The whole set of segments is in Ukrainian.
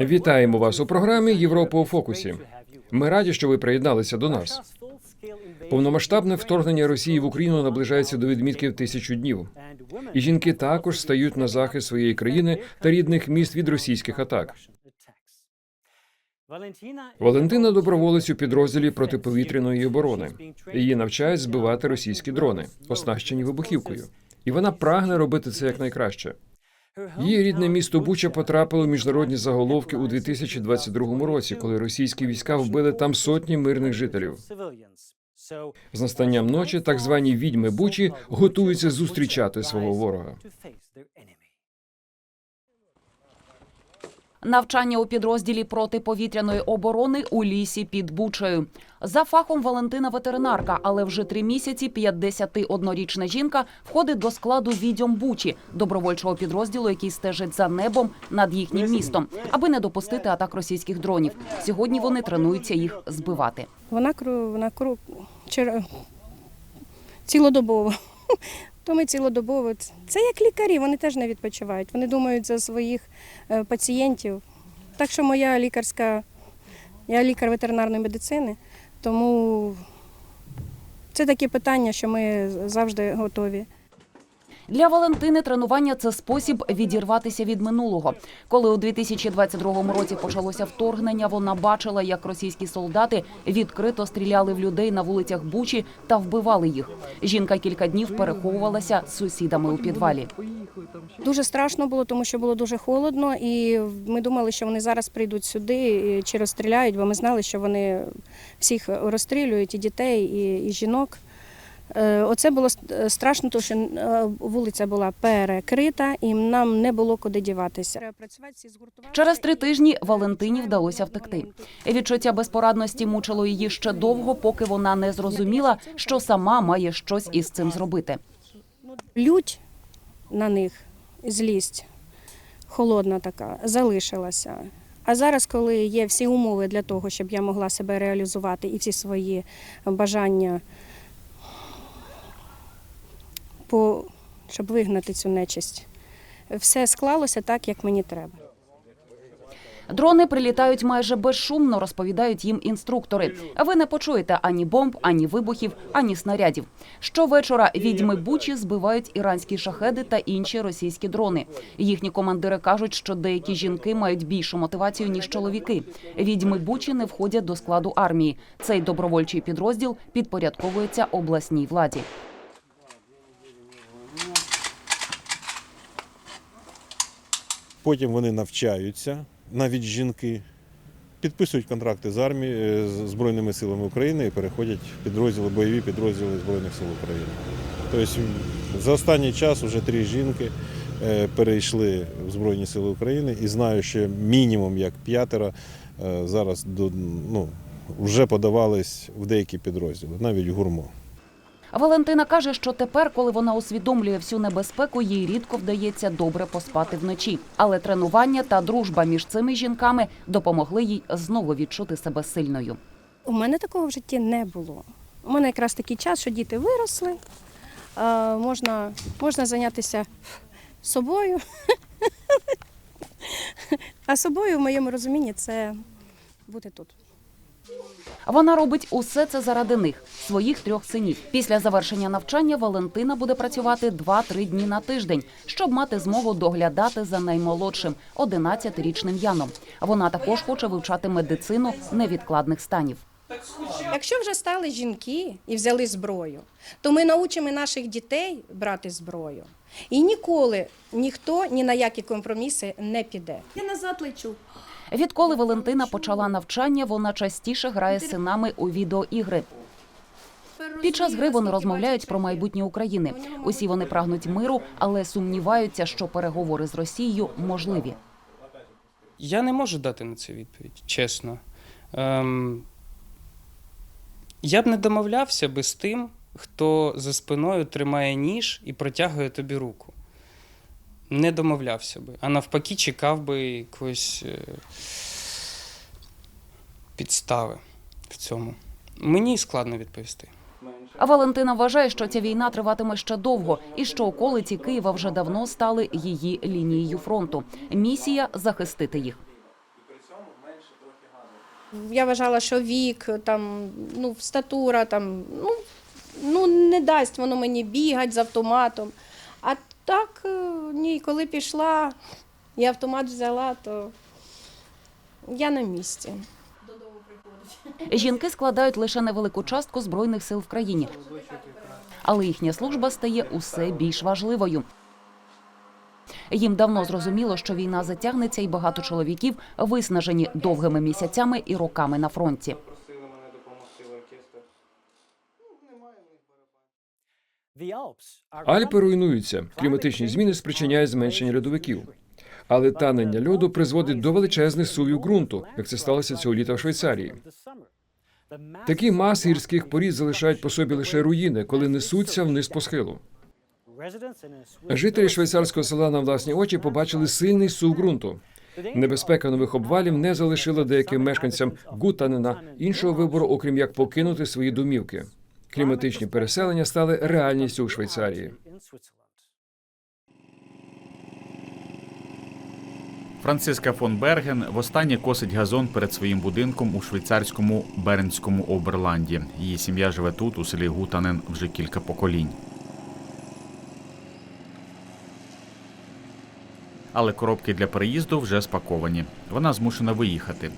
Вітаємо вас у програмі Європа у фокусі. Ми раді, що ви приєдналися до нас. Повномасштабне вторгнення Росії в Україну наближається до відмітки в тисячу днів. І жінки також стають на захист своєї країни та рідних міст від російських атак. Валентина доброволець у підрозділі протиповітряної оборони. Її навчають збивати російські дрони, оснащені вибухівкою. І вона прагне робити це якнайкраще. Її рідне місто Буча потрапило в міжнародні заголовки у 2022 році, коли російські війська вбили там сотні мирних жителів. З настанням ночі так звані відьми Бучі готуються зустрічати свого ворога. Навчання у підрозділі протиповітряної оборони у лісі під Бучею. За фахом Валентина ветеринарка, але вже три місяці 51-річна жінка входить до складу відьом Бучі, добровольчого підрозділу, який стежить за небом над їхнім містом, аби не допустити атак російських дронів. Сьогодні вони тренуються їх збивати. Вона кру, вона кру, цілодобово. То ми цілодобово. Це як лікарі, вони теж не відпочивають. Вони думають за своїх е, пацієнтів. Так що моя лікарська, я лікар ветеринарної медицини, тому це такі питання, що ми завжди готові. Для Валентини тренування це спосіб відірватися від минулого. Коли у 2022 році почалося вторгнення, вона бачила, як російські солдати відкрито стріляли в людей на вулицях Бучі та вбивали їх. Жінка кілька днів переховувалася з сусідами у підвалі. Дуже страшно було, тому що було дуже холодно, і ми думали, що вони зараз прийдуть сюди чи розстріляють, бо ми знали, що вони всіх розстрілюють і дітей, і, і жінок. Е, Оце було страшно, тому що е, вулиця була перекрита, і нам не було куди діватися. Через три тижні Валентині вдалося втекти. Відчуття безпорадності мучило її ще довго, поки вона не зрозуміла, що сама має щось із цим зробити. Лють на них, злість, холодна така, залишилася. А зараз, коли є всі умови для того, щоб я могла себе реалізувати і всі свої бажання, по, щоб вигнати цю нечисть, все склалося так, як мені треба. Дрони прилітають майже безшумно, розповідають їм інструктори. Ви не почуєте ані бомб, ані вибухів, ані снарядів. Щовечора відьми Бучі збивають іранські шахеди та інші російські дрони. Їхні командири кажуть, що деякі жінки мають більшу мотивацію ніж чоловіки. Відьми Бучі не входять до складу армії. Цей добровольчий підрозділ підпорядковується обласній владі. Потім вони навчаються, навіть жінки, підписують контракти з армією з Збройними силами України і переходять в підрозділи, бойові підрозділи Збройних сил України. Тобто за останній час вже три жінки е, перейшли в Збройні Сили України і знаю, що мінімум як п'ятеро е, зараз ну, вже подавались в деякі підрозділи, навіть гурмо. Валентина каже, що тепер, коли вона усвідомлює всю небезпеку, їй рідко вдається добре поспати вночі. Але тренування та дружба між цими жінками допомогли їй знову відчути себе сильною. У мене такого в житті не було. У мене якраз такий час, що діти виросли, можна, можна зайнятися собою. А собою, в моєму розумінні, це бути тут. Вона робить усе це заради них, своїх трьох синів. Після завершення навчання Валентина буде працювати 2-3 дні на тиждень, щоб мати змогу доглядати за наймолодшим 11-річним Яном. Вона також хоче вивчати медицину невідкладних станів. Якщо вже стали жінки і взяли зброю, то ми научимо наших дітей брати зброю. І ніколи ніхто ні на які компроміси не піде. Я назад лечу. Відколи Валентина почала навчання, вона частіше грає з синами у відеоігри. Під час гри вони розмовляють про майбутнє України. Усі вони прагнуть миру, але сумніваються, що переговори з Росією можливі. Я не можу дати на це відповідь, чесно. Ем, я б не домовлявся би з тим, хто за спиною тримає ніж і протягує тобі руку. Не домовлявся би, а навпаки, чекав би якоїсь е, підстави в цьому. Мені складно відповісти. А Валентина вважає, що ця війна триватиме ще довго, і що околиці Києва вже давно стали її лінією фронту. Місія захистити їх. Я вважала, що вік, там, ну, статура, там, ну, ну, не дасть воно мені бігати з автоматом. Так, е, ні, коли пішла і автомат взяла, то я на місці. Жінки складають лише невелику частку збройних сил в країні, але їхня служба стає усе більш важливою. Їм давно зрозуміло, що війна затягнеться, і багато чоловіків виснажені довгими місяцями і роками на фронті. Альпи руйнуються. Кліматичні зміни спричиняють зменшення льодовиків. Але танення льоду призводить до величезних сувів ґрунту, як це сталося цього літа в Швейцарії. Такі маси гірських порід залишають по собі лише руїни, коли несуться вниз по схилу. Жителі швейцарського села на власні очі побачили сильний сув ґрунту. Небезпека нових обвалів не залишила деяким мешканцям Гутанена іншого вибору, окрім як покинути свої домівки. Кліматичні переселення стали реальністю у Швейцарії. Франциска фон Берген востаннє косить газон перед своїм будинком у швейцарському Бернському Оберланді. Її сім'я живе тут, у селі Гутанен, вже кілька поколінь. Але коробки для переїзду вже спаковані. Вона змушена виїхати.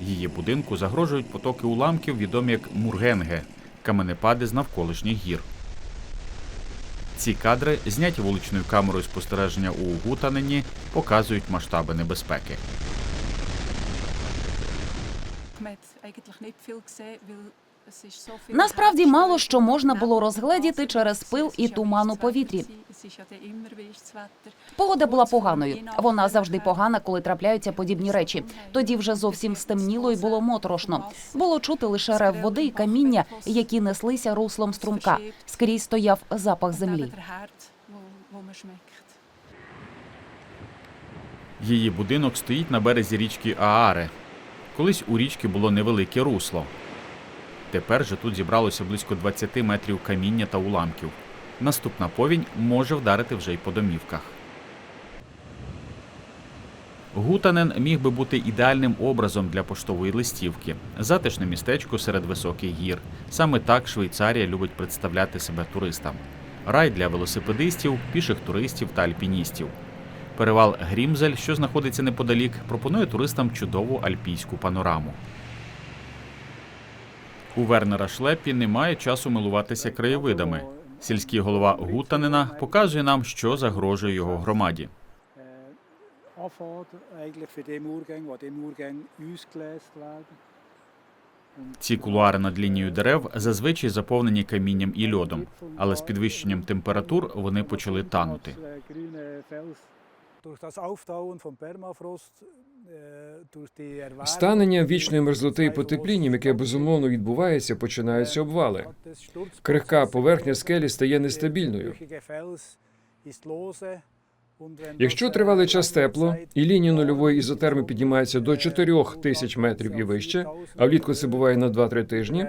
Її будинку загрожують потоки уламків, відомі як Мургенге каменепади з навколишніх гір. Ці кадри, зняті вуличною камерою спостереження у Гутанині, показують масштаби небезпеки. Насправді мало що можна було розгледіти через пил і туман у повітрі. Погода була поганою. Вона завжди погана, коли трапляються подібні речі. Тоді вже зовсім стемніло і було моторошно. Було чути лише рев води і каміння, які неслися руслом струмка. Скрізь стояв запах землі. Її будинок стоїть на березі річки Ааре. Колись у річки було невелике русло. Тепер же тут зібралося близько 20 метрів каміння та уламків. Наступна повінь може вдарити вже й по домівках. Гутанен міг би бути ідеальним образом для поштової листівки. Затишне містечко серед високих гір. Саме так Швейцарія любить представляти себе туристам. Рай для велосипедистів, піших туристів та альпіністів. Перевал Грімзель, що знаходиться неподалік, пропонує туристам чудову альпійську панораму. У Вернера Шлеппі немає часу милуватися краєвидами. Сільський голова Гутанена показує нам, що загрожує його громаді. Ці кулуари над лінією дерев зазвичай заповнені камінням і льодом, але з підвищенням температур вони почали танути. Станення вічної мерзлоти і потеплінням, яке безумовно відбувається, починаються обвали. Крихка поверхня скелі стає нестабільною. Якщо тривалий час тепло і лінія нульової ізотерми піднімається до 4 тисяч метрів і вище, а влітку це буває на 2-3 тижні,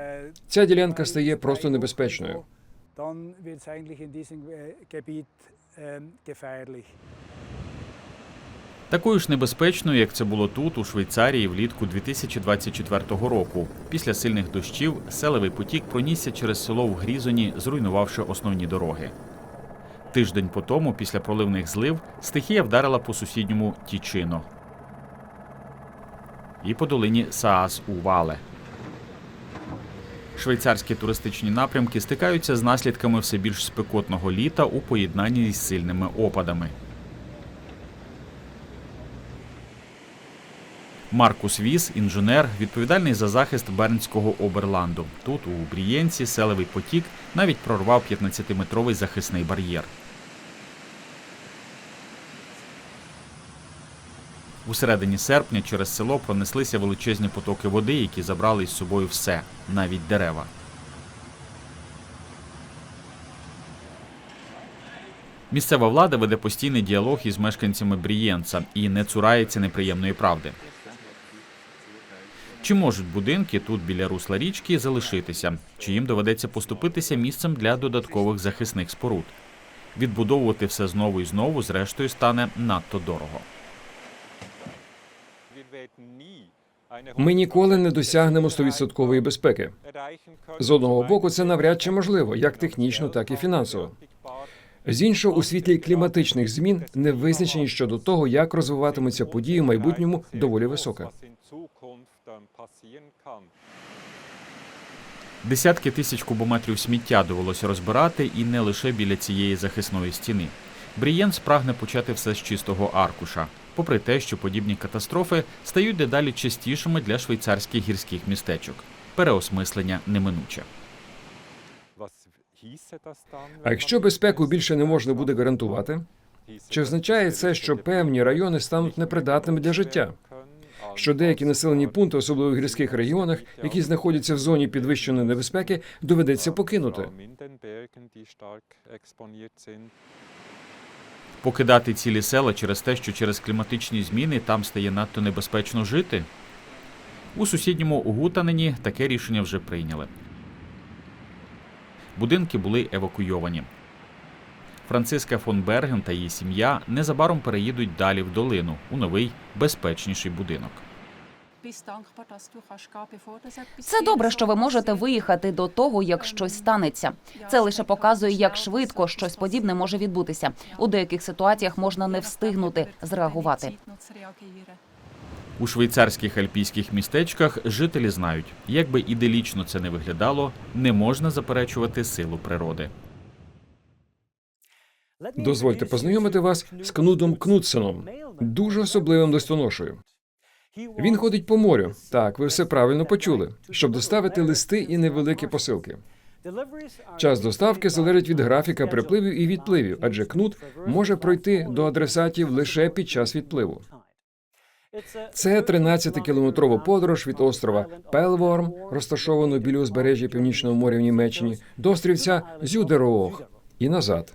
ця ділянка стає просто небезпечною. Такою ж небезпечною, як це було тут, у Швейцарії влітку 2024 року. Після сильних дощів селевий потік пронісся через село в Грізоні, зруйнувавши основні дороги. Тиждень по тому, після проливних злив, стихія вдарила по сусідньому Тічино і по долині Саас у Вале. Швейцарські туристичні напрямки стикаються з наслідками все більш спекотного літа у поєднанні з сильними опадами. Маркус Віс, інженер, відповідальний за захист Бернського оберланду. Тут, у Брієнці, селевий потік навіть прорвав 15-метровий захисний бар'єр. У середині серпня через село пронеслися величезні потоки води, які забрали із собою все, навіть дерева. Місцева влада веде постійний діалог із мешканцями Брієнца і не цурається неприємної правди. Чи можуть будинки тут біля русла річки залишитися, чи їм доведеться поступитися місцем для додаткових захисних споруд? Відбудовувати все знову і знову, зрештою, стане надто дорого. Ми ніколи не досягнемо 100% безпеки. З одного боку, це навряд чи можливо, як технічно, так і фінансово. З іншого, у світлі кліматичних змін невизначеність щодо того, як розвиватимуться події в майбутньому, доволі висока. Десятки тисяч кубометрів сміття довелося розбирати і не лише біля цієї захисної стіни. Брієнс прагне почати все з чистого аркуша, попри те, що подібні катастрофи стають дедалі частішими для швейцарських гірських містечок. Переосмислення неминуче. А якщо безпеку більше не можна буде гарантувати, чи означає це, що певні райони стануть непридатними для життя? Що деякі населені пункти, особливо в гірських регіонах, які знаходяться в зоні підвищеної небезпеки, доведеться покинути. Покидати цілі села через те, що через кліматичні зміни там стає надто небезпечно жити. У сусідньому Гутанені таке рішення вже прийняли. Будинки були евакуйовані. Франциска фон Берген та її сім'я незабаром переїдуть далі в долину у новий безпечніший будинок. Це добре, що ви можете виїхати до того, як щось станеться. Це лише показує, як швидко щось подібне може відбутися. У деяких ситуаціях можна не встигнути зреагувати. У швейцарських альпійських містечках жителі знають, як би іделічно це не виглядало, не можна заперечувати силу природи. Дозвольте познайомити вас з Кнудом Кнутсеном, дуже особливим листоношою. Він ходить по морю. Так, ви все правильно почули, щоб доставити листи і невеликі посилки. Час доставки залежить від графіка припливів і відпливів, адже кнут може пройти до адресатів лише під час відпливу. Це 13-кілометрова подорож від острова Пелворм, розташованого біля узбережжя Північного моря в Німеччині, до острівця Зюдероог і назад.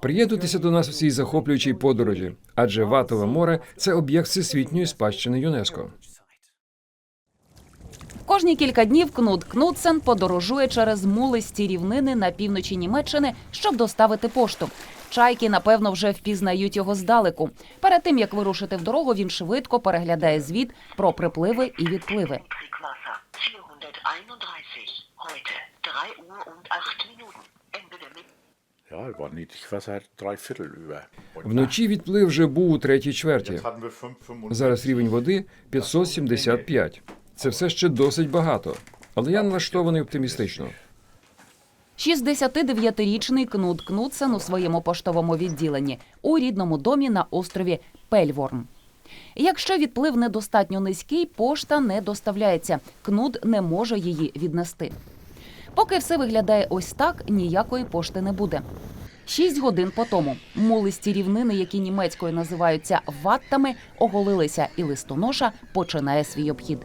Приєднуйтеся до нас у цій захоплюючій подорожі, адже Ватове море це об'єкт всесвітньої спадщини ЮНЕСКО. Кожні кілька днів Кнут Кнутсен подорожує через мулисті рівнини на півночі Німеччини, щоб доставити пошту. Чайки, напевно, вже впізнають його здалеку. Перед тим як вирушити в дорогу, він швидко переглядає звіт про припливи і відпливи. Вночі відплив вже був у третій чверті. jetzt hatten wir 5,95. Зараз рівень води 575. Це все ще досить багато, але я налаштований оптимістично. 69-річний Кнут Кнутсен у своєму поштовому відділенні у рідному домі на острові Пельворм. Якщо відплив недостатньо низький, пошта не доставляється. Кнут не може її віднести. Поки все виглядає ось так, ніякої пошти не буде. Шість годин по тому мулисті рівнини, які німецькою називаються ваттами, оголилися, і листоноша починає свій обхід.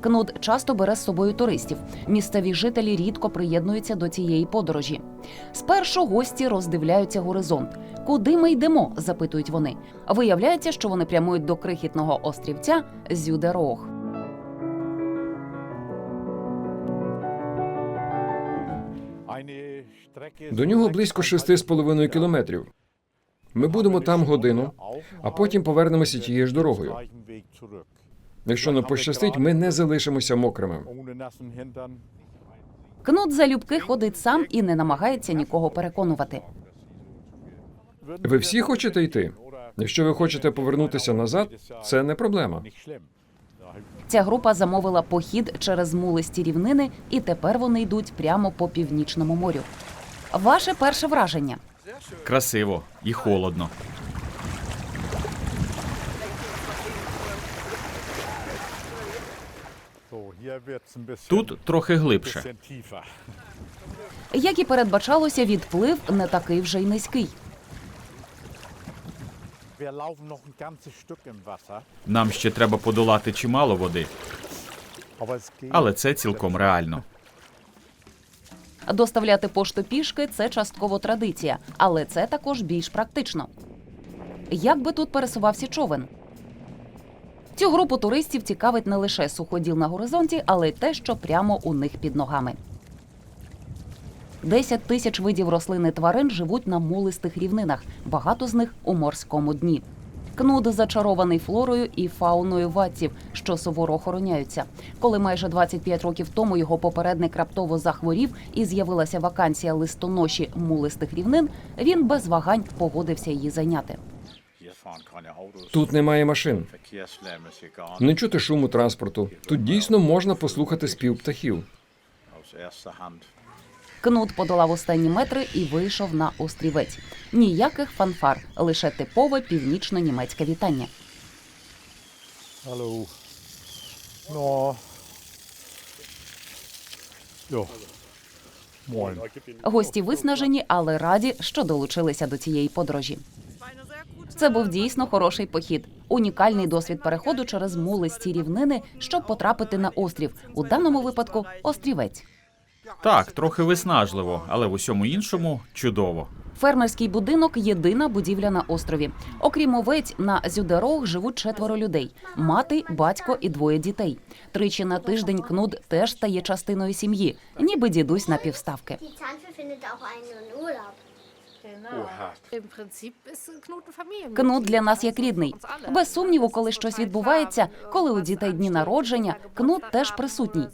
Кнут часто бере з собою туристів. Місцеві жителі рідко приєднуються до цієї подорожі. Спершу гості роздивляються горизонт. Куди ми йдемо? запитують вони. Виявляється, що вони прямують до крихітного острівця Зюдерог. До нього близько 6,5 кілометрів. Ми будемо там годину, а потім повернемося тією ж дорогою. Якщо не пощастить, ми не залишимося мокрими. Кнут залюбки ходить сам і не намагається нікого переконувати. Ви всі хочете йти? Якщо ви хочете повернутися назад, це не проблема. Ця група замовила похід через мулисті рівнини, і тепер вони йдуть прямо по північному морю. Ваше перше враження. Красиво і холодно. Тут трохи глибше. Як і передбачалося, відплив не такий вже й низький. Нам ще треба подолати чимало води, але це цілком реально. Доставляти пошту пішки це частково традиція, але це також більш практично. Як би тут пересувався човен? Цю групу туристів цікавить не лише суходіл на горизонті, але й те, що прямо у них під ногами. 10 тисяч видів рослин і тварин живуть на мулистих рівнинах, багато з них у морському дні. Кнуд зачарований флорою і фауною ватців, що суворо охороняються. Коли майже 25 років тому його попередник раптово захворів і з'явилася вакансія листоноші мулистих рівнин, він без вагань погодився її зайняти. Тут немає машин, не чути шуму транспорту. Тут дійсно можна послухати спів птахів. Кнут подолав останні метри і вийшов на острівець. Ніяких фанфар, лише типове північно-німецьке вітання. Hallo. No. Jo. Moin. Гості виснажені, але раді, що долучилися до цієї подорожі. Це був дійсно хороший похід. Унікальний досвід переходу через мулисті рівнини, щоб потрапити на острів. У даному випадку острівець. Так, трохи виснажливо, але в усьому іншому чудово. Фермерський будинок єдина будівля на острові. Окрім овець, на Зюдерог живуть четверо людей: мати, батько і двоє дітей. Тричі на тиждень кнуд теж стає частиною сім'ї, ніби дідусь на півставки. Кнут для нас як рідний. Без сумніву, коли щось відбувається, коли у дітей дні народження, кнут теж присутній.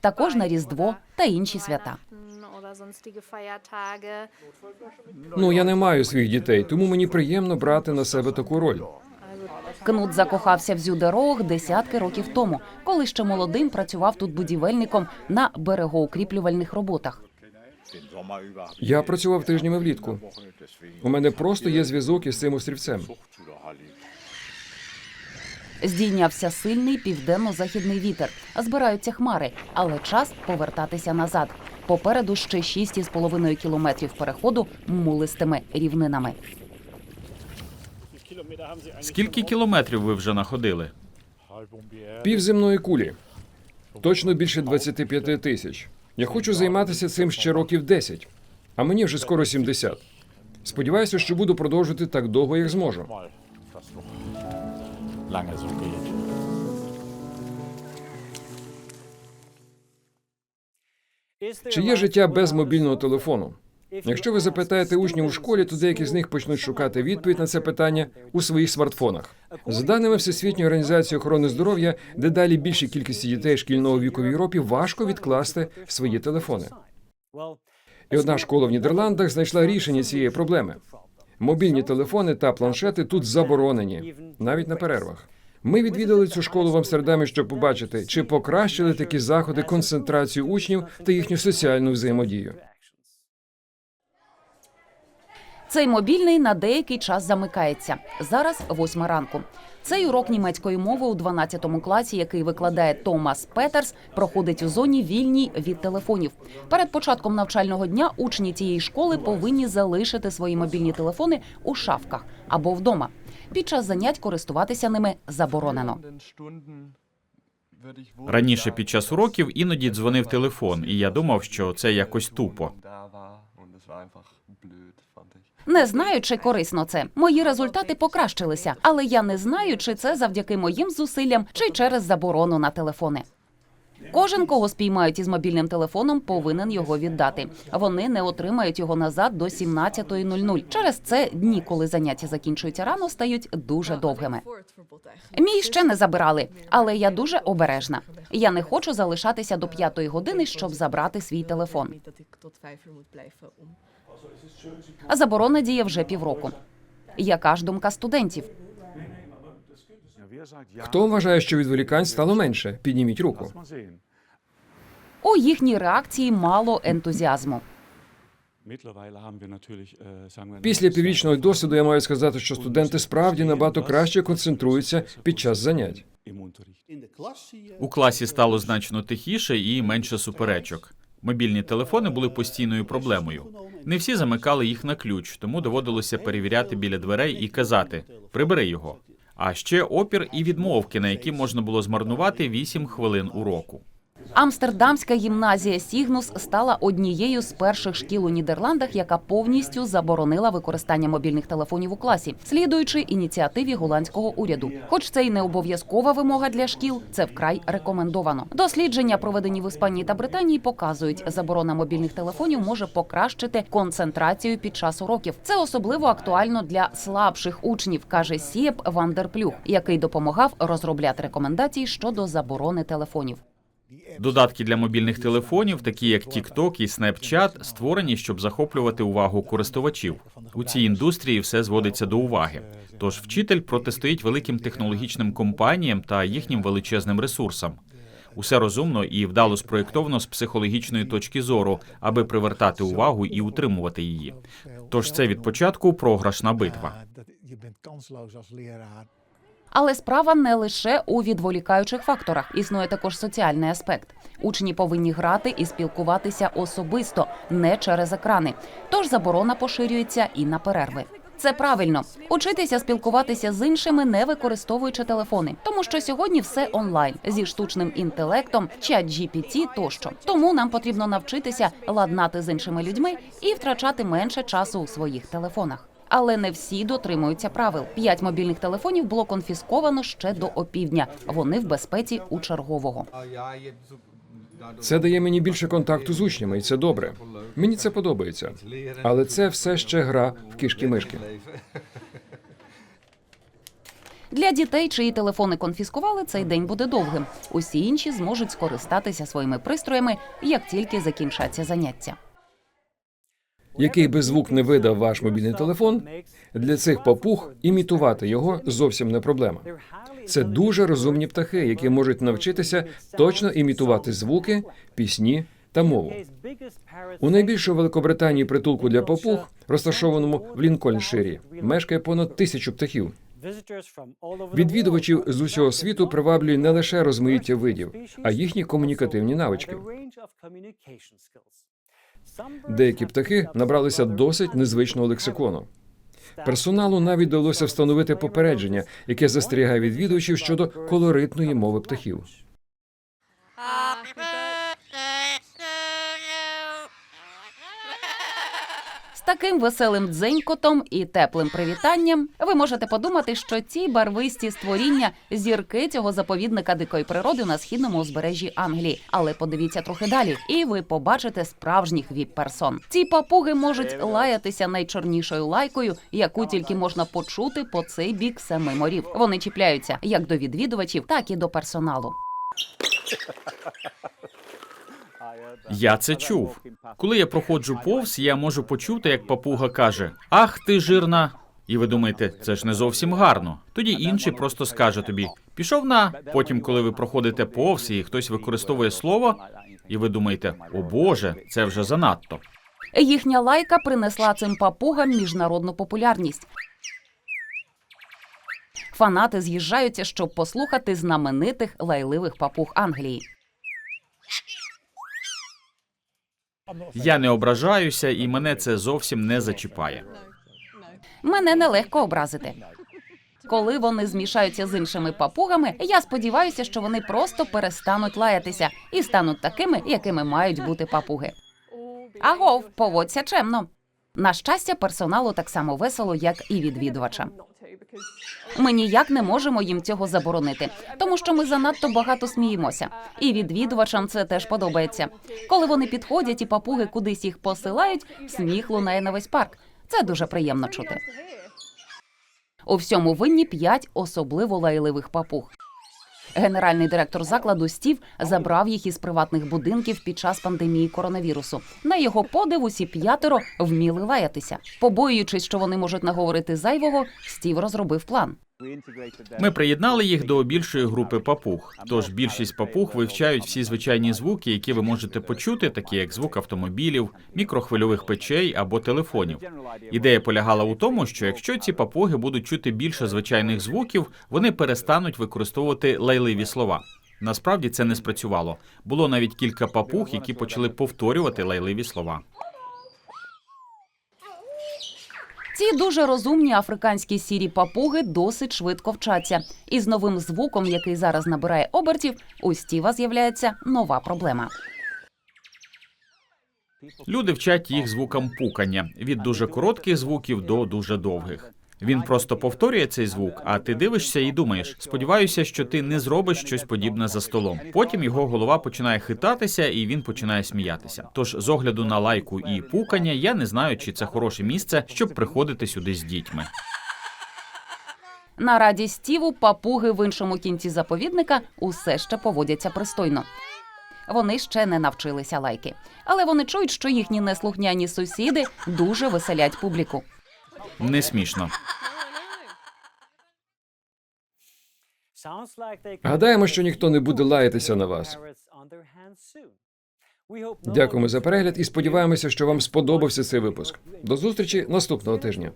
Також на Різдво та інші свята. Ну я не маю своїх дітей, тому мені приємно брати на себе таку роль. Кнут закохався в Зюдерог десятки років тому, коли ще молодим працював тут будівельником на берегоукріплювальних роботах. Я працював тижнями влітку. У мене просто є зв'язок із цим острівцем. Здійнявся сильний південно-західний вітер. Збираються хмари, але час повертатися назад. Попереду ще 6,5 кілометрів переходу мулистими рівнинами. Скільки кілометрів ви вже находили? Півземної кулі. Точно більше 25 тисяч. Я хочу займатися цим ще років 10, а мені вже скоро 70. Сподіваюся, що буду продовжувати так довго, як зможу. Lange so geht. Чи є життя без мобільного телефону? Якщо ви запитаєте учнів у школі, то деякі з них почнуть шукати відповідь на це питання у своїх смартфонах. За даними Всесвітньої організації охорони здоров'я, дедалі більшій кількості дітей шкільного віку в Європі важко відкласти свої телефони. І одна школа в Нідерландах знайшла рішення цієї проблеми. Мобільні телефони та планшети тут заборонені, навіть на перервах. Ми відвідали цю школу в Амстердамі, щоб побачити, чи покращили такі заходи концентрацію учнів та їхню соціальну взаємодію. Цей мобільний на деякий час замикається. Зараз восьма ранку. Цей урок німецької мови у 12 класі, який викладає Томас Петерс, проходить у зоні вільній від телефонів. Перед початком навчального дня учні цієї школи повинні залишити свої мобільні телефони у шафках або вдома. Під час занять користуватися ними заборонено. Раніше під час уроків іноді дзвонив телефон, і я думав, що це якось тупо. Не знаю, чи корисно це. Мої результати покращилися, але я не знаю, чи це завдяки моїм зусиллям, чи через заборону на телефони. Кожен, кого спіймають із мобільним телефоном, повинен його віддати. Вони не отримають його назад до 17.00. Через це дні, коли заняття закінчуються рано, стають дуже довгими. Мій ще не забирали, але я дуже обережна. Я не хочу залишатися до п'ятої години, щоб забрати свій телефон. А заборона діє вже півроку. Яка ж думка студентів? Хто вважає, що відволікань стало менше? Підніміть руку. У їхній реакції мало ентузіазму. Після піврічного досвіду я маю сказати, що студенти справді набагато краще концентруються під час занять. У класі стало значно тихіше і менше суперечок. Мобільні телефони були постійною проблемою. Не всі замикали їх на ключ, тому доводилося перевіряти біля дверей і казати прибери його. А ще опір і відмовки, на які можна було змарнувати 8 хвилин уроку. Амстердамська гімназія Сігнус стала однією з перших шкіл у Нідерландах, яка повністю заборонила використання мобільних телефонів у класі, слідуючи ініціативі голландського уряду. Хоч це й не обов'язкова вимога для шкіл, це вкрай рекомендовано. Дослідження, проведені в Іспанії та Британії, показують, заборона мобільних телефонів може покращити концентрацію під час уроків. Це особливо актуально для слабших учнів, каже Сієп Вандерплюх, який допомагав розробляти рекомендації щодо заборони телефонів. Додатки для мобільних телефонів, такі як TikTok і Snapchat, створені, щоб захоплювати увагу користувачів. У цій індустрії все зводиться до уваги. Тож вчитель протистоїть великим технологічним компаніям та їхнім величезним ресурсам. Усе розумно і вдало спроєктовано з психологічної точки зору, аби привертати увагу і утримувати її. Тож це від початку програшна битва. Але справа не лише у відволікаючих факторах. Існує також соціальний аспект. Учні повинні грати і спілкуватися особисто, не через екрани. Тож заборона поширюється і на перерви. Це правильно учитися спілкуватися з іншими, не використовуючи телефони, тому що сьогодні все онлайн зі штучним інтелектом, чат GPT тощо. Тому нам потрібно навчитися ладнати з іншими людьми і втрачати менше часу у своїх телефонах. Але не всі дотримуються правил. П'ять мобільних телефонів було конфісковано ще до опівдня. Вони в безпеці у чергового. Це дає мені більше контакту з учнями, і це добре. Мені це подобається. Але це все ще гра в кішки-мишки. Для дітей, чиї телефони конфіскували, цей день буде довгим. Усі інші зможуть скористатися своїми пристроями, як тільки закінчаться заняття. Який би звук не видав ваш мобільний телефон, для цих папуг імітувати його зовсім не проблема. Це дуже розумні птахи, які можуть навчитися точно імітувати звуки, пісні та мову. У найбільшому Великобританії притулку для папуг, розташованому в Лінкольнширі, мешкає понад тисячу птахів. Відвідувачів з усього світу приваблює не лише розмаїття видів, а їхні комунікативні навички. Деякі птахи набралися досить незвичного лексикону. Персоналу навіть вдалося встановити попередження, яке застерігає відвідувачів щодо колоритної мови птахів. Таким веселим дзенькотом і теплим привітанням ви можете подумати, що ці барвисті створіння зірки цього заповідника дикої природи на східному узбережжі Англії. Але подивіться трохи далі, і ви побачите справжніх віп-персон. Ці папуги можуть лаятися найчорнішою лайкою, яку тільки можна почути по цей бік семи морів. Вони чіпляються як до відвідувачів, так і до персоналу. Я це чув. Коли я проходжу повз, я можу почути, як папуга каже: Ах ти жирна. І ви думаєте, це ж не зовсім гарно. Тоді інший просто скаже тобі: пішов на. Потім, коли ви проходите повз і хтось використовує слово, і ви думаєте, о Боже, це вже занадто. Їхня лайка принесла цим папугам міжнародну популярність. Фанати з'їжджаються, щоб послухати знаменитих лайливих папуг Англії. Я не ображаюся, і мене це зовсім не зачіпає. Мене нелегко образити. Коли вони змішаються з іншими папугами, я сподіваюся, що вони просто перестануть лаятися і стануть такими, якими мають бути папуги. Агов, поводься чемно. На щастя, персоналу так само весело, як і відвідувачам. Ми ніяк не можемо їм цього заборонити, тому що ми занадто багато сміємося. І відвідувачам це теж подобається. Коли вони підходять і папуги кудись їх посилають, сміх лунає на весь парк. Це дуже приємно чути. У всьому винні п'ять особливо лайливих папуг. Генеральний директор закладу Стів забрав їх із приватних будинків під час пандемії коронавірусу. На його подив усі п'ятеро вміли лаятися. Побоюючись, що вони можуть наговорити зайвого, Стів розробив план. Ми приєднали їх до більшої групи папуг. Тож більшість папуг вивчають всі звичайні звуки, які ви можете почути, такі як звук автомобілів, мікрохвильових печей або телефонів. Ідея полягала у тому, що якщо ці папуги будуть чути більше звичайних звуків, вони перестануть використовувати лайливі слова. Насправді це не спрацювало. Було навіть кілька папуг, які почали повторювати лайливі слова. Ці дуже розумні африканські сірі папуги досить швидко вчаться. І з новим звуком, який зараз набирає обертів, у Стіва з'являється нова проблема. Люди вчать їх звукам пукання від дуже коротких звуків до дуже довгих. Він просто повторює цей звук, а ти дивишся і думаєш: сподіваюся, що ти не зробиш щось подібне за столом. Потім його голова починає хитатися, і він починає сміятися. Тож, з огляду на лайку і пукання, я не знаю, чи це хороше місце, щоб приходити сюди з дітьми. На раді Стіву папуги в іншому кінці заповідника усе ще поводяться пристойно. Вони ще не навчилися лайки, але вони чують, що їхні неслухняні сусіди дуже веселять публіку. Не смішно. Гадаємо, що ніхто не буде лаятися на вас. Дякуємо за перегляд і сподіваємося, що вам сподобався цей випуск. До зустрічі наступного тижня.